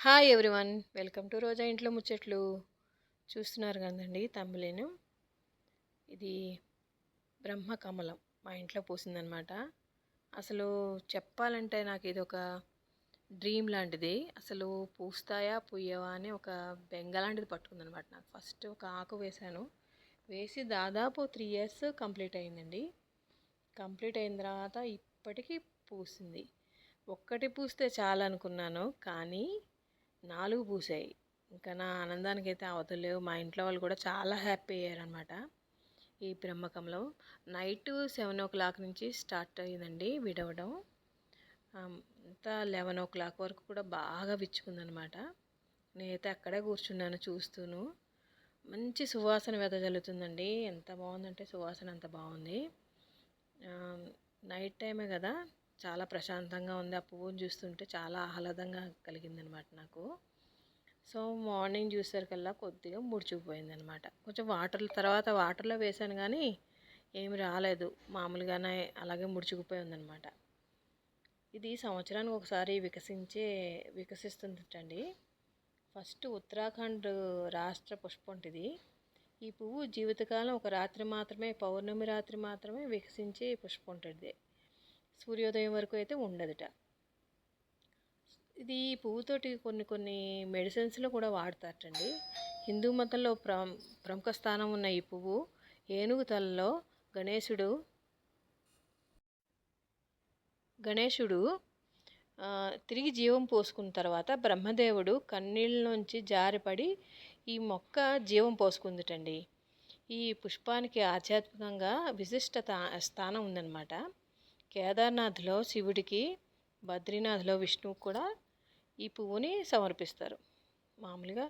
Hi everyone welcome to Roja ఇంట్లో ముచ్చట్లు చూస్తున్నారు కదండి తమ్ములేను ఇది బ్రహ్మ కమలం. మా ఇంట్లో పూసిందనమాట అసలు చెప్పాలంటే నాకు ఇది ఒక డ్రీమ్ లాంటిది. అసలు పూస్తాయా పూయవా అని ఒక బెంగ లాంటిది పట్టుకుందనమాట నాకు. ఫస్ట్ ఒక ఆకు వేశాను. వేసి దాదాపు త్రీ ఇయర్స్ కంప్లీట్ అయిందండి. కంప్లీట్ అయిన తర్వాత ఇప్పటికీ పూసింది. ఒక్కటి పూస్తే చాలు అనుకున్నాను కానీ నాలుగు పూసాయి. ఇంకా నా ఆనందానికి అయితే అవతలేవు మా ఇంట్లో వాళ్ళు కూడా చాలా హ్యాపీ అయ్యారనమాట ఈ బ్రహ్మకంలో. నైట్ సెవెన్ ఓ క్లాక్ నుంచి స్టార్ట్ అయ్యిందండి విడవడం. అంతా లెవెన్ ఓ క్లాక్ వరకు కూడా బాగా విచ్చుకుందనమాట నేనైతే అక్కడే కూర్చున్నాను చూస్తూను. మంచి సువాసన వెదజల్లుతుందండి ఎంత బాగుందంటే సువాసన అంత బాగుంది. నైట్ టైమే కదా. చాలా ప్రశాంతంగా ఉంది. ఆ పువ్వుని చూస్తుంటే చాలా ఆహ్లాదంగా కలిగిందనమాట నాకు. సో మార్నింగ్ చూసేసరికల్లా కొద్దిగా ముడిచిపోయింది అనమాట కొంచెం వాటర్ తర్వాత వాటర్లో వేసాను కానీ ఏమి రాలేదు. మామూలుగానే అలాగే ముడుచుకుపోయి ఉందనమాట ఇది సంవత్సరానికి ఒకసారి వికసించే వికసిస్తుందండి ఫస్ట్ ఉత్తరాఖండ్ రాష్ట్ర పుష్పం ఇది ఈ పువ్వు జీవితకాలం ఒక రాత్రి మాత్రమే పౌర్ణమి రాత్రి మాత్రమే వికసించే పుష్పం ఉంటుంది సూర్యోదయం వరకు అయితే ఉండదుట. ఇది పువ్వుతోటి కొన్ని కొన్ని మెడిసిన్స్లో కూడా వాడతారటండి. హిందూ మతంలో ప్ర ప్రముఖ స్థానం ఉన్న ఈ పువ్వు ఏనుగు తలలో గణేశుడు గణేశుడు తిరిగి జీవం పోసుకున్న తర్వాత బ్రహ్మదేవుడు కన్నీళ్ళ జారిపడి ఈ మొక్క జీవం పోసుకుందిటండి. ఈ పుష్పానికి ఆధ్యాత్మికంగా విశిష్ట స్థానం ఉందన్నమాట. కేదార్నాథ్లో శివుడికి బద్రీనాథ్లో విష్ణువుకి కూడా ఈ పువ్వుని సమర్పిస్తారు. మామూలుగా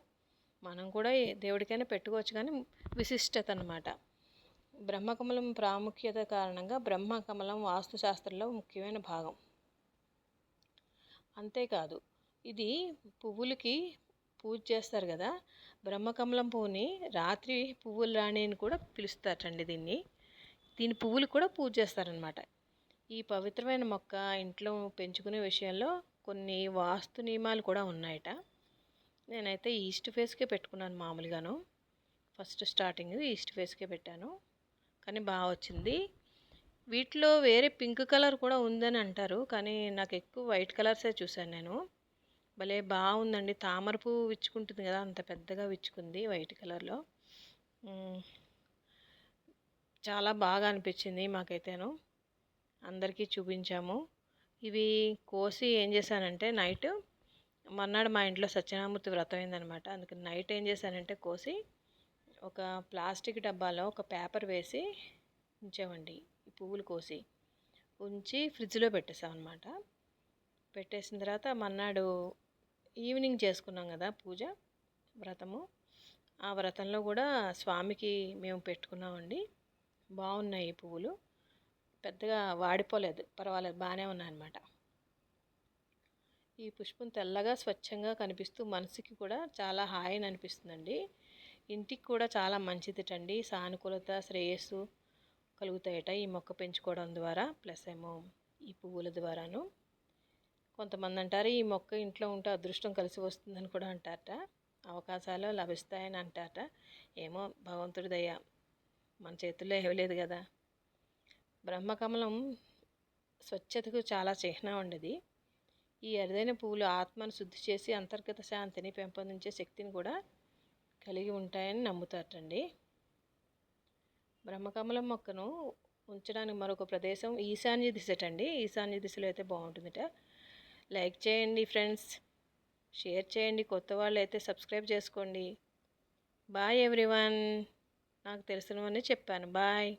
మనం కూడా దేవుడికైనా పెట్టుకోవచ్చు కానీ విశిష్టత అనమాట బ్రహ్మకమలం ప్రాముఖ్యత కారణంగా బ్రహ్మకమలం వాస్తుశాస్త్రంలో ముఖ్యమైన భాగం. అంతేకాదు ఇది పువ్వులకి పూజ చేస్తారు కదా బ్రహ్మకమలం పువ్వుని రాత్రి పువ్వులు రాణి అని కూడా పిలుస్తారండి దీన్ని. దీని పువ్వులు కూడా పూజ చేస్తారనమాట ఈ పవిత్రమైన మొక్క ఇంట్లో పెంచుకునే విషయంలో కొన్ని వాస్తు నియమాలు కూడా ఉన్నాయట. నేనైతే ఈస్ట్ ఫేస్కే పెట్టుకున్నాను మామూలుగాను. ఫస్ట్ స్టార్టింగ్ ఈస్ట్ ఫేస్కే పెట్టాను. కానీ బాగా వచ్చింది. వీటిలో వేరే పింక్ కలర్ కూడా ఉందని అంటారు. కానీ నాకు ఎక్కువ వైట్ కలర్సే చూశాను నేను. భలే బాగుందండి తామర పువ్వు విచ్చుకుంటుంది కదా అంత పెద్దగా విచ్చుకుంది వైట్ కలర్లో. చాలా బాగా అనిపించింది మాకైతేను. అందరికీ చూపించాము. ఇవి కోసి ఏం చేశానంటే నైట్ మర్నాడు మా ఇంట్లో సత్యనామూర్తి వ్రతం అయిందనమాట. అందుకని నైట్ ఏం చేశానంటే కోసి ఒక ప్లాస్టిక్ డబ్బాలో ఒక పేపర్ వేసి ఉంచామండి. ఈ పువ్వులు కోసి ఉంచి ఫ్రిడ్జ్లో పెట్టేసాం అనమాట పెట్టేసిన తర్వాత మర్నాడు ఈవినింగ్ చేసుకున్నాం కదా పూజ వ్రతము. ఆ వ్రతంలో కూడా స్వామికి మేము పెట్టుకున్నామండి. బాగున్నాయి ఈ పువ్వులు. పెద్దగా వాడిపోలేదు. పర్వాలేదు బాగానే ఉన్నాయన్నమాట ఈ పుష్పం తెల్లగా స్వచ్ఛంగా కనిపిస్తూ మనసుకి కూడా చాలా హాయిని అనిపిస్తుందండి. ఇంటికి కూడా చాలా మంచిదిటండి. సానుకూలత శ్రేయస్సు కలుగుతాయట ఈ మొక్క పెంచుకోవడం ద్వారా ప్లస్ ఏమో ఈ పువ్వుల ద్వారాను. కొంతమంది అంటారు ఈ మొక్క ఇంట్లో ఉంటే అదృష్టం కలిసి వస్తుందని కూడా అంటారట. అవకాశాలు లభిస్తాయని అంటారట. ఏమో భగవంతుడి దయ మన చేతుల్లో ఏవలేదు కదా. బ్రహ్మకమలం స్వచ్ఛతకు చాలా చిహ్నం ఉండేది. ఈ అరుదైన పువ్వులు ఆత్మను శుద్ధి చేసి అంతర్గత శాంతిని పెంపొందించే శక్తిని కూడా కలిగి ఉంటాయని నమ్ముతారటండి. బ్రహ్మకమలం మొక్కను ఉంచడానికి మరొక ప్రదేశం ఈశాన్య దిశటండి. ఈశాన్య దిశలో అయితే బాగుంటుందిట. లైక్ చేయండి ఫ్రెండ్స్. షేర్ చేయండి. కొత్త వాళ్ళు అయితే సబ్స్క్రైబ్ చేసుకోండి. Bye everyone. నాకు తెలిసినవన్నీ చెప్పాను. బాయ్.